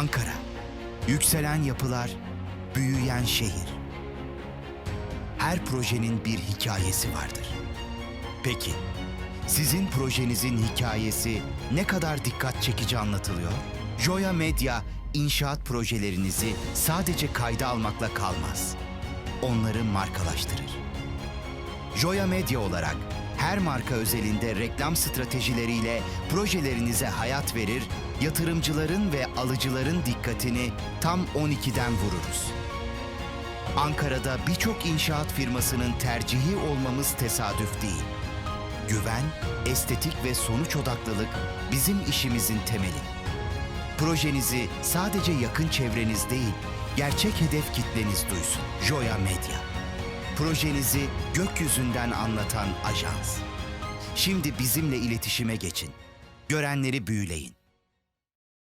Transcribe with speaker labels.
Speaker 1: Ankara. Yükselen yapılar, büyüyen şehir. Her projenin bir hikayesi vardır. Peki, sizin projenizin hikayesi ne kadar dikkat çekici anlatılıyor? Joya Medya, inşaat projelerinizi sadece kayda almakla kalmaz. Onları markalaştırır. Joya Medya olarak her marka özelinde reklam stratejileriyle projelerinize hayat verir, yatırımcıların ve alıcıların dikkatini tam 12'den vururuz. Ankara'da birçok inşaat firmasının tercihi olmamız tesadüf değil. Güven, estetik ve sonuç odaklılık bizim işimizin temeli. Projenizi sadece yakın çevreniz değil, gerçek hedef kitleniz duysun. Joya Medya. Projenizi gökyüzünden anlatan ajans. Şimdi bizimle iletişime geçin. Görenleri büyüleyin.